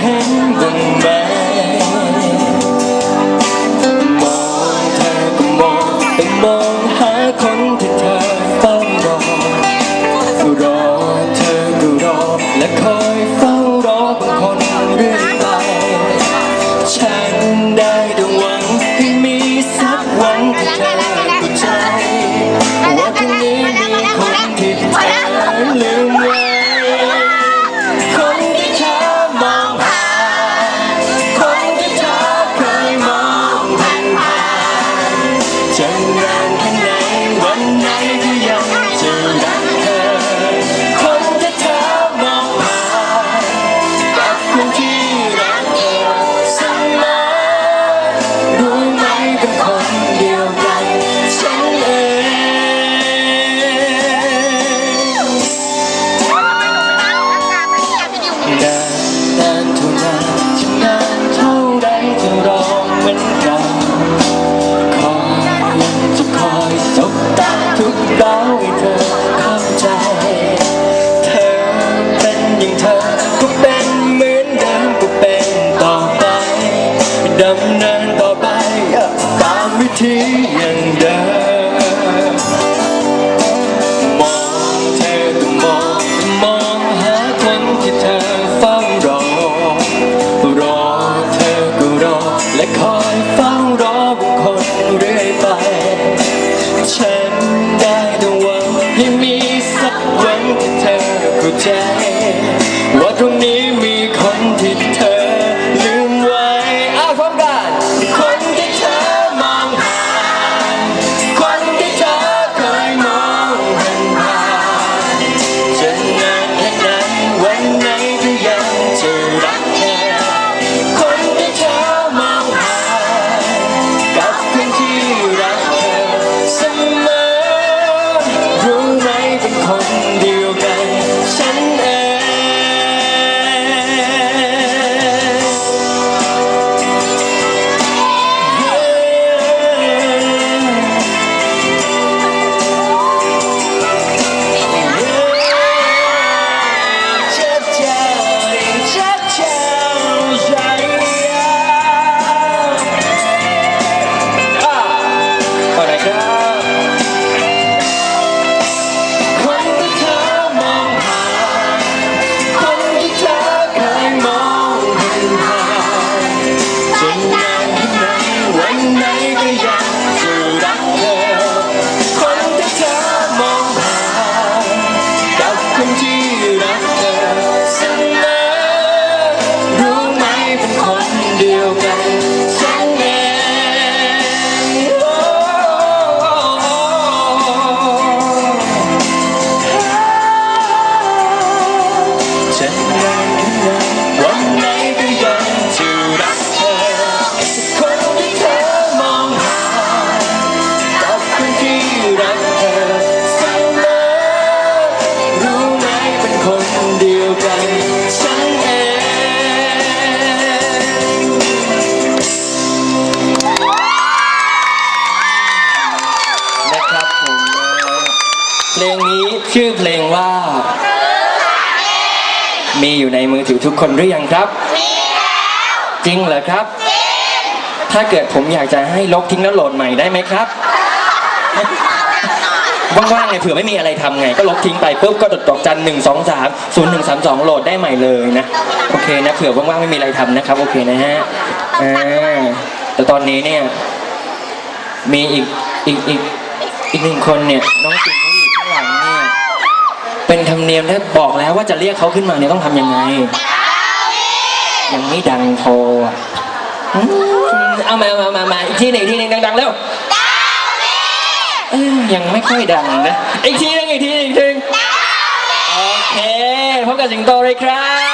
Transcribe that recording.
เห็นบ้มองเธอก็มองแต่มองหาคนที่เธอเฝ้ารอรอเธอก็รอและคอ เฝ้ารอบุคคลเรื่อยไป ฉันได้แต่หวังให้มีสักวันที่เธอเข้าใจ ค ชื่อเพลงว่า มีอยู่ในมือถือทุกคนหรือยังครับจริงเหรอครับถ้าเกิดผมอยากจะให้ลบทิ้งแล้วโหลดใหม่ได้ไหมครับว่างๆไงเผื่อไม่มีอะไรทำไง ก็ลบทิ้งไปปุ๊บก็ดดดอกจันหนึ่งสองสามศูนย์หนึ่งสามสองโหลดได้ใหม่เลยนะ โอเคนะเผื่อว่างๆไม่มีอะไรทำนะครับ โอเคนะฮะอ่าแต่ตอนนี้เนี่ย มีอีกอีกอีกอีกหนึ่งคนเนี่ยน้องปิงเขาอยู่ข้างหลังเนี่ยเป็น ธรรมเนียมถ้าบอกแล้วว่าจะเรียกเขาขึ้นมาเนี่ยต้องทำยังไง ยังไม่ดังพออะอืมเอามามามามาอีกทีหนึ่งอีกทีหนึ่งดังๆเร็วเอ้ยยังไม่ค่อยดังนะ อีกทีหนึงอีกทีหนึงอีกทีหนึงโอเคพบกับสิงโตเลยครับ